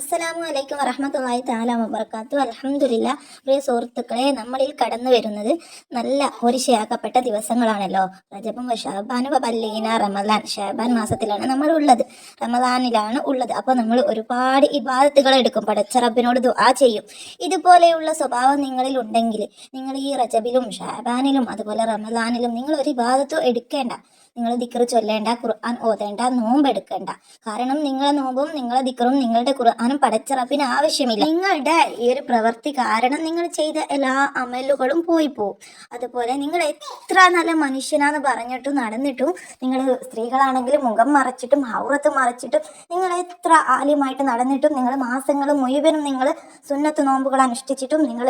അസ്സലാമു അലൈക്കും വറഹമത്തല്ലാഹി താല വബർക്കാത്തു അലഹമുല്ല പ്രിയ സുഹൃത്തുക്കളെ നമ്മളിൽ കടന്നു വരുന്നത് നല്ല ഹോരിശയാക്കപ്പെട്ട ദിവസങ്ങളാണല്ലോ. റജബും ഷാബാനും പല്ലീന റമദാൻ. ഷാബാൻ മാസത്തിലാണ് നമ്മൾ ഉള്ളത്. റമദാനിലാണ് ഉള്ളത്. അപ്പോൾ നമ്മൾ ഒരുപാട് ഇബാദത്തുകൾ എടുക്കും. പടച്ച റബ്ബിനോട് ദുആ ചെയ്യും. ഇതുപോലെയുള്ള സ്വഭാവം നിങ്ങളിൽ ഉണ്ടെങ്കിൽ നിങ്ങൾ ഈ റജബിലും ഷാബാനിലും അതുപോലെ റമദാനിലും നിങ്ങൾ ഒരു ഇബാദത്തും എടുക്കേണ്ട. നിങ്ങൾ ദിക്കർ ചൊല്ലേണ്ട ഖുർആൻ ഓതേണ്ട നോമ്പ് എടുക്കേണ്ട കാരണം നിങ്ങളെ നോമ്പും നിങ്ങളെ ദിക്കറും നിങ്ങളുടെ ഖുർആാനും പടച്ചിറപ്പിന് ആവശ്യമില്ല. നിങ്ങളുടെ ഈ ഒരു പ്രവൃത്തി കാരണം നിങ്ങൾ ചെയ്ത എല്ലാ അമലുകളും പോയി പോവും. അതുപോലെ നിങ്ങൾ എത്ര നല്ല മനുഷ്യനാന്ന് പറഞ്ഞിട്ടും നടന്നിട്ടും നിങ്ങൾ സ്ത്രീകളാണെങ്കിൽ മുഖം മറച്ചിട്ടും ഹൗറത്ത് മറച്ചിട്ടും നിങ്ങൾ എത്ര ആദ്യമായിട്ട് നടന്നിട്ടും നിങ്ങൾ മാസങ്ങൾ മുഴുവനും നിങ്ങൾ സുന്നത്ത് നോമ്പുകൾ അനുഷ്ഠിച്ചിട്ടും നിങ്ങൾ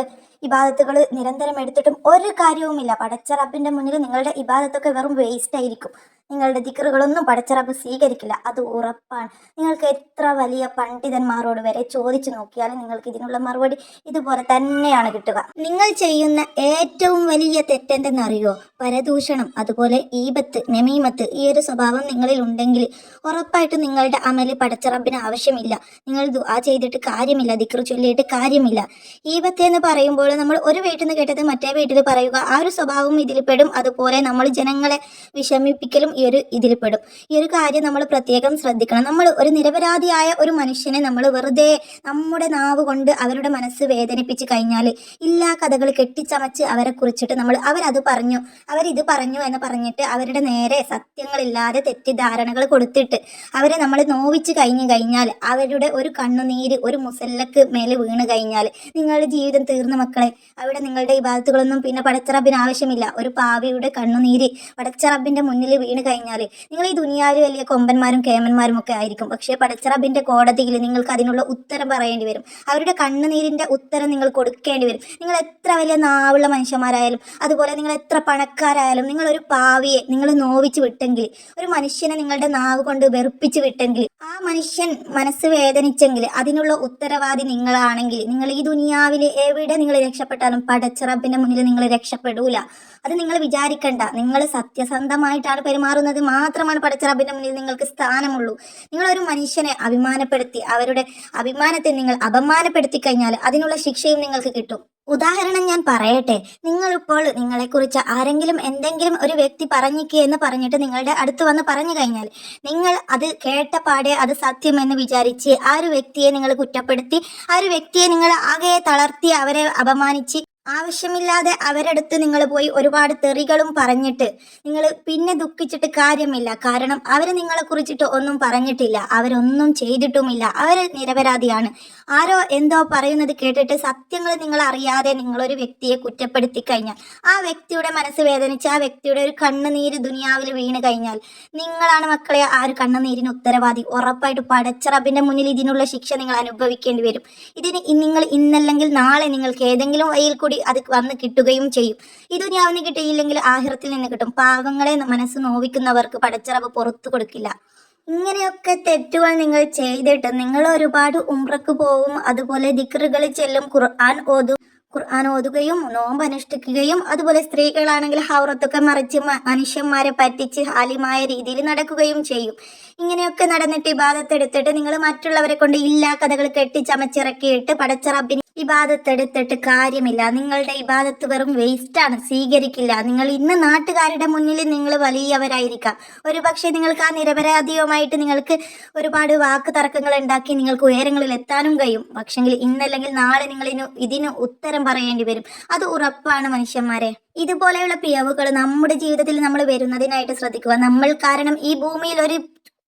ഇബാദത്തുകൾ നിരന്തരം എടുത്തിട്ടും ഒരു കാര്യവുമില്ല. പടച്ച റബ്ബിന്റെ മുന്നിൽ നിങ്ങളുടെ ഇബാദത്തൊക്കെ വെറും വേസ്റ്റ് ആയിരിക്കും. നിങ്ങളുടെ ദിക്കറുകളൊന്നും പടച്ചിറപ്പ് സ്വീകരിക്കില്ല. അത് ഉറപ്പാണ്. നിങ്ങൾക്ക് എത്ര വലിയ പണ്ഡിതന്മാരോട് വരെ ചോദിച്ചു നോക്കിയാലും നിങ്ങൾക്ക് ഇതിനുള്ള മറുപടി ഇതുപോലെ തന്നെയാണ് കിട്ടുക. നിങ്ങൾ ചെയ്യുന്ന ഏറ്റവും വലിയ തെറ്റെന്തെന്നറിയോ? പരദൂഷണം അതുപോലെ ഈപത്ത് നെമീമത്ത് ഈ ഒരു സ്വഭാവം നിങ്ങളിൽ ഉണ്ടെങ്കിൽ ഉറപ്പായിട്ടും നിങ്ങളുടെ അമൽ പടച്ചിറപ്പിന് ആവശ്യമില്ല. നിങ്ങൾ ദുആ ചെയ്തിട്ട് കാര്യമില്ല ദിക്റ് ചൊല്ലിയിട്ട് കാര്യമില്ല. ഈപത്ത് എന്ന് പറയുമ്പോൾ നമ്മൾ ഒരു വീട്ടിൽ നിന്ന് കേട്ടത് മറ്റേ വീട്ടിൽ പറയുക ആ ഒരു സ്വഭാവം ഇതിൽ പെടും. അതുപോലെ നമ്മൾ ജനങ്ങളെ വിഷമിപ്പിക്കലും ഈ ഒരു ഇതിൽ പെടും. ഈ ഒരു കാര്യം നമ്മൾ പ്രത്യേകം ശ്രദ്ധിക്കണം. നമ്മൾ ഒരു നിരപരാധിയായ ഒരു മനുഷ്യനെ നമ്മൾ വെറുതെ നമ്മുടെ നാവ് കൊണ്ട് അവരുടെ മനസ്സ് വേദനിപ്പിച്ച് കഴിഞ്ഞാൽ ഇല്ലാ കഥകൾ കെട്ടിച്ചമച്ച് അവരെ കുറിച്ചിട്ട് നമ്മൾ അവരത് പറഞ്ഞു അവരിത് പറഞ്ഞു എന്ന് പറഞ്ഞിട്ട് അവരുടെ നേരെ സത്യങ്ങളില്ലാതെ തെറ്റിദ്ധാരണകൾ കൊടുത്തിട്ട് അവരെ നമ്മൾ നോവിച്ച് കഴിഞ്ഞു കഴിഞ്ഞാൽ അവരുടെ ഒരു കണ്ണുനീര് ഒരു മുസല്ലക്ക് മേലെ വീണ് കഴിഞ്ഞാൽ നിങ്ങളുടെ ജീവിതം തീർന്ന മക്കളെ. അവിടെ നിങ്ങളുടെ ഈ ഭാഗത്തുകളൊന്നും പിന്നെ പടച്ചറബിന് ആവശ്യമില്ല. ഒരു പാവിയുടെ കണ്ണുനീര് പടച്ചറബിന്റെ മുന്നിൽ വീണ് കഴിഞ്ഞാൽ നിങ്ങൾ ഈ ദുനിയാവിൽ വലിയ കൊമ്പന്മാരും കേമന്മാരും ഒക്കെ ആയിരിക്കും. പക്ഷേ പടച്ചറബിന്റെ കോടതിയിൽ നിങ്ങൾക്ക് അതിനുള്ള ഉത്തരം പറയേണ്ടി വരും. അവരുടെ കണ്ണുനീരിന്റെ ഉത്തരം നിങ്ങൾ കൊടുക്കേണ്ടി വരും. നിങ്ങൾ എത്ര വലിയ നാവുള്ള മനുഷ്യന്മാരായാലും അതുപോലെ നിങ്ങൾ എത്ര പണക്കാരായാലും നിങ്ങൾ ഒരു പാവിയെ നിങ്ങൾ നോവിച്ച് വിട്ടെങ്കിൽ ഒരു മനുഷ്യനെ നിങ്ങളുടെ നാവ് കൊണ്ട് വെറുപ്പിച്ച് വിട്ടെങ്കിൽ ആ മനുഷ്യൻ മനസ്സ് വേദനിച്ചെങ്കിൽ അതിനുള്ള ഉത്തരവാദി നിങ്ങളാണെങ്കിൽ നിങ്ങൾ ഈ ദുനിയാവിൽ എവിടെ നിങ്ങൾ രക്ഷപ്പെട്ടാലും പടച്ചറബിന്റെ മുന്നിൽ നിങ്ങൾ രക്ഷപ്പെടൂല. അത് നിങ്ങൾ വിചാരിക്കണ്ട. നിങ്ങൾ സത്യസന്ധമായിട്ടാണ് പെരുമാറുന്നത്. മാത്രമാണ് പടച്ചിറപ്പിന്റെ മുന്നിൽ നിങ്ങൾക്ക് സ്ഥാനമുള്ളൂ. നിങ്ങൾ ഒരു മനുഷ്യനെ അഭിമാനപ്പെടുത്തി അവരുടെ അഭിമാനത്തെ നിങ്ങൾ അപമാനപ്പെടുത്തി കഴിഞ്ഞാൽ അതിനുള്ള ശിക്ഷയും നിങ്ങൾക്ക് കിട്ടും. ഉദാഹരണം ഞാൻ പറയട്ടെ. നിങ്ങളിപ്പോൾ നിങ്ങളെക്കുറിച്ച് ആരെങ്കിലും എന്തെങ്കിലും ഒരു വ്യക്തി പറഞ്ഞിക്ക് എന്ന് പറഞ്ഞിട്ട് നിങ്ങളുടെ അടുത്ത് വന്ന് പറഞ്ഞു കഴിഞ്ഞാൽ നിങ്ങൾ അത് കേട്ട പാടെ അത് സത്യമെന്ന് വിചാരിച്ച് ആ ഒരു വ്യക്തിയെ നിങ്ങൾ കുറ്റപ്പെടുത്തി ആ ഒരു വ്യക്തിയെ നിങ്ങൾ ആകെ തളർത്തി അവരെ അപമാനിച്ച് ആവശ്യമില്ലാതെ അവരടുത്ത് നിങ്ങൾ പോയി ഒരുപാട് തെറികളും പറഞ്ഞിട്ട് നിങ്ങൾ പിന്നെ ദുഃഖിച്ചിട്ട് കാര്യമില്ല. കാരണം അവർ നിങ്ങളെ കുറിച്ചിട്ട് ഒന്നും പറഞ്ഞിട്ടില്ല. അവരൊന്നും ചെയ്തിട്ടുമില്ല. അവർ നിരപരാധിയാണ്. ആരോ എന്തോ പറയുന്നത് കേട്ടിട്ട് സത്യങ്ങൾ നിങ്ങൾ അറിയാതെ നിങ്ങളൊരു വ്യക്തിയെ കുറ്റപ്പെടുത്തി കഴിഞ്ഞാൽ ആ വ്യക്തിയുടെ മനസ്സ് വേദനിച്ച് ആ വ്യക്തിയുടെ ഒരു കണ്ണുനീര് ദുനിയാവിൽ വീണ് കഴിഞ്ഞാൽ നിങ്ങളാണ് മക്കളെ ആ ഒരു കണ്ണുനീരിന് ഉത്തരവാദി. ഉറപ്പായിട്ട് പടച്ചറബിന്റെ മുന്നിൽ ഇതിനുള്ള ശിക്ഷ നിങ്ങൾ അനുഭവിക്കേണ്ടി വരും. ഇതിന് നിങ്ങൾ ഇന്നല്ലെങ്കിൽ നാളെ നിങ്ങൾക്ക് ഏതെങ്കിലും വഴിയിൽ കൂടി അത് വന്ന് കിട്ടുകയും ചെയ്യും. ഈ ദുനിയാവിന് കിട്ടിയില്ലെങ്കിൽ ആഹിറത്തിൽ നിന്ന് കിട്ടും. പാവങ്ങളെ മനസ്സ് നോവിക്കുന്നവർക്ക് പടച്ചിറവ് പുറത്തു കൊടുക്കില്ല. ഇങ്ങനെയൊക്കെ തെറ്റുകൾ നിങ്ങൾ ചെയ്തിട്ട് നിങ്ങൾ ഒരുപാട് ഉമ്രക്ക് പോവും. അതുപോലെ ദിക്റുകൾ ചെല്ലും. ഖുർആൻ ഓതും ഖുർആൻ ഓതുകയും നോമ്പ് അനുഷ്ഠിക്കുകയും അതുപോലെ സ്ത്രീകളാണെങ്കിൽ ഹൗറത്തൊക്കെ മറിച്ച് മനുഷ്യന്മാരെ പറ്റിച്ച് ഹാലിമായ രീതിയിൽ നടക്കുകയും ചെയ്യും. ഇങ്ങനെയൊക്കെ നടന്നിട്ട് ഇബാദത്തെടുത്തിട്ട് നിങ്ങൾ മറ്റുള്ളവരെ കൊണ്ട് ഇല്ലാ കഥകൾ കെട്ടിച്ചമച്ചിറക്കിയിട്ട് പടച്ച റബ്ബിന് ഇബാദത്തെടുത്തിട്ട് കാര്യമില്ല. നിങ്ങളുടെ ഇബാദത്ത് വെറും വേസ്റ്റാണ് സ്വീകരിക്കില്ല. നിങ്ങൾ ഇന്ന് നാട്ടുകാരുടെ മുന്നിൽ നിങ്ങൾ വലിയവരായിരിക്കാം. ഒരു പക്ഷേ നിങ്ങൾക്ക് ആ നിരപരാധിയുമായിട്ട് നിങ്ങൾക്ക് ഒരുപാട് വാക്ക് തർക്കങ്ങൾ ഉണ്ടാക്കി നിങ്ങൾക്ക് ഉയരങ്ങളിൽ എത്താനും കഴിയും. പക്ഷെങ്കിൽ ഇന്നല്ലെങ്കിൽ നാളെ നിങ്ങൾ ഇതിന് ഉത്തരം പറയേണ്ടി വരും. അത് ഉറപ്പാണ് മനുഷ്യന്മാരെ. ഇതുപോലെയുള്ള പിയവുകൾ നമ്മുടെ ജീവിതത്തിൽ നമ്മൾ വരുന്നതിനായിട്ട് ശ്രദ്ധിക്കുക. നമ്മൾ കാരണം ഈ ഭൂമിയിൽ ഒരു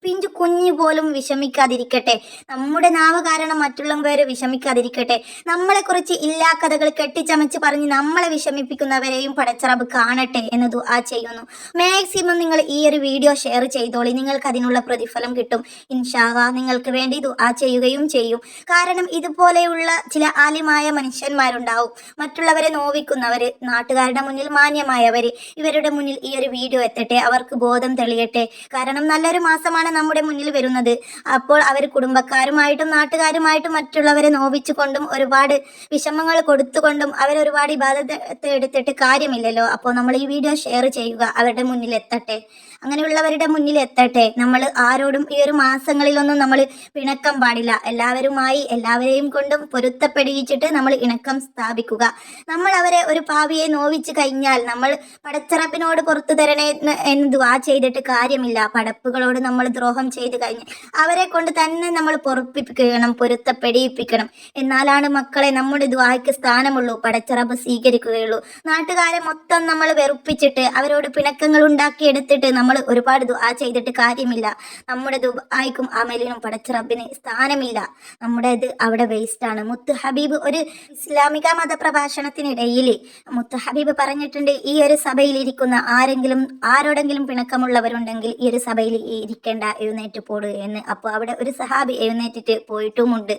പിഞ്ചു കുഞ്ഞു പോലും വിഷമിക്കാതിരിക്കട്ടെ. നമ്മുടെ നാവ് കാരണം മറ്റുള്ളവർ വിഷമിക്കാതിരിക്കട്ടെ. നമ്മളെ കുറിച്ച് ഇല്ലാ കഥകൾ കെട്ടിച്ചമച്ച് പറഞ്ഞ് നമ്മളെ വിഷമിപ്പിക്കുന്നവരെയും പടച്ചറബ് കാണട്ടെ എന്ന് ദുആ ചെയ്യുന്നു. മാക്സിമം നിങ്ങൾ ഈ ഒരു വീഡിയോ ഷെയർ ചെയ്തോളി. നിങ്ങൾക്ക് അതിനുള്ള പ്രതിഫലം കിട്ടും. ഇൻഷാവ നിങ്ങൾക്ക് വേണ്ടി ദുആ ചെയ്യുകയും ചെയ്യും. കാരണം ഇതുപോലെയുള്ള ചില ആലിമായ മനുഷ്യന്മാരുണ്ടാവും. മറ്റുള്ളവരെ നോവിക്കുന്നവർ നാട്ടുകാരുടെ മുന്നിൽ മാന്യമായവർ ഇവരുടെ മുന്നിൽ ഈ ഒരു വീഡിയോ എത്തട്ടെ. അവർക്ക് ബോധം തെളിയട്ടെ. കാരണം നല്ലൊരു മാസമാണ് നമ്മുടെ മുന്നിൽ വരുന്നത്. അപ്പോൾ അവർ കുടുംബക്കാരുമായിട്ടും നാട്ടുകാരുമായിട്ടും മറ്റുള്ളവരെ നോവിച്ചുകൊണ്ടും ഒരുപാട് വിഷമങ്ങൾ കൊടുത്തുകൊണ്ടും അവരൊരുപാട് ഒരുപാട് ഇബാദത്ത് എടുത്തിട്ട് കാര്യമില്ലല്ലോ. അപ്പോൾ നമ്മൾ ഈ വീഡിയോ ഷെയർ ചെയ്യുക അവരുടെ മുന്നിൽ എത്തട്ടെ. അങ്ങനെയുള്ളവരുടെ മുന്നിൽ എത്തട്ടെ. നമ്മൾ ആരോടും ഈ ഒരു മാസങ്ങളിലൊന്നും നമ്മൾ പിണക്കം പാടില്ല. എല്ലാവരുമായി എല്ലാവരെയും കൊണ്ടും പൊരുത്തപ്പെടുകിച്ചിട്ട് നമ്മൾ ഇണക്കം സ്ഥാപിക്കുക. നമ്മൾ അവരെ ഒരു പാവിയെ നോവിച്ച് കഴിഞ്ഞാൽ നമ്മൾ പടച്ചിറപ്പിനോട് പുറത്തു തരണേ എന്ന് ദ്വാ ചെയ്തിട്ട് കാര്യമില്ല. പടപ്പുകളോട് നമ്മൾ ദ്രോഹം ചെയ്ത് കഴിഞ്ഞ് അവരെ കൊണ്ട് തന്നെ നമ്മൾ പൊറപ്പിക്കണം പൊരുത്തപ്പെടിയിപ്പിക്കണം. എന്നാലാണ് മക്കളെ നമ്മുടെ ദ്വായ്ക്ക് സ്ഥാനമുള്ളൂ പടച്ചിറപ്പ് സ്വീകരിക്കുകയുള്ളൂ. നാട്ടുകാരെ മൊത്തം നമ്മൾ വെറുപ്പിച്ചിട്ട് അവരോട് പിണക്കങ്ങൾ ഉണ്ടാക്കിയെടുത്തിട്ട് നമ്മൾ ഒരുപാട് ദുആ ചെയ്തിട്ട് കാര്യമില്ല. നമ്മുടെ ദുബായ്ക്കും അമലിനും റബിന് സ്ഥാനമില്ല. നമ്മുടേത് അവിടെ വേസ്റ്റ് ആണ്. മുത്ത് ഹബീബ് ഒരു ഇസ്ലാമിക മതപ്രഭാഷണത്തിനിടയിൽ മുത്ത് ഹബീബ് പറഞ്ഞിട്ടുണ്ട് ഈ ഒരു സഭയിൽ ഇരിക്കുന്ന ആരെങ്കിലും ആരോടെങ്കിലും പിണക്കമുള്ളവരുണ്ടെങ്കിൽ ഈ ഒരു സഭയിൽ ഇരിക്കേണ്ട എഴുന്നേറ്റ് പോടുക എന്ന്. അപ്പോൾ അവിടെ ഒരു സഹാബി എഴുന്നേറ്റിട്ട് പോയിട്ടുമുണ്ട്.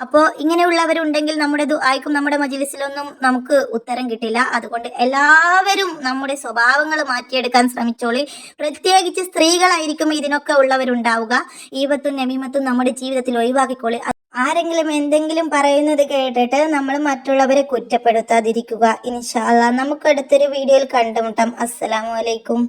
അപ്പോൾ ഇങ്ങനെയുള്ളവരുണ്ടെങ്കിൽ നമ്മുടെ ദുആയ്ക്കും നമ്മുടെ മജിലിസിലൊന്നും നമുക്ക് ഉത്തരം കിട്ടില്ല. അതുകൊണ്ട് എല്ലാവരും നമ്മുടെ സ്വഭാവങ്ങൾ മാറ്റിയെടുക്കാൻ ശ്രമിച്ചോളി. പ്രത്യേകിച്ച് സ്ത്രീകളായിരിക്കും ഇതിനൊക്കെ ഉള്ളവരുണ്ടാവുക. ഈവത്തും നമീമത്തും നമ്മുടെ ജീവിതത്തിൽ ഒഴിവാക്കിക്കോളി. ആരെങ്കിലും എന്തെങ്കിലും പറയുന്നത് കേട്ടിട്ട് നമ്മൾ മറ്റുള്ളവരെ കുറ്റപ്പെടുത്താതിരിക്കുക. ഇൻഷാല്ല നമുക്ക് അടുത്തൊരു വീഡിയോയിൽ കണ്ടുമുട്ടാം. അസ്സലാമു അലൈക്കും.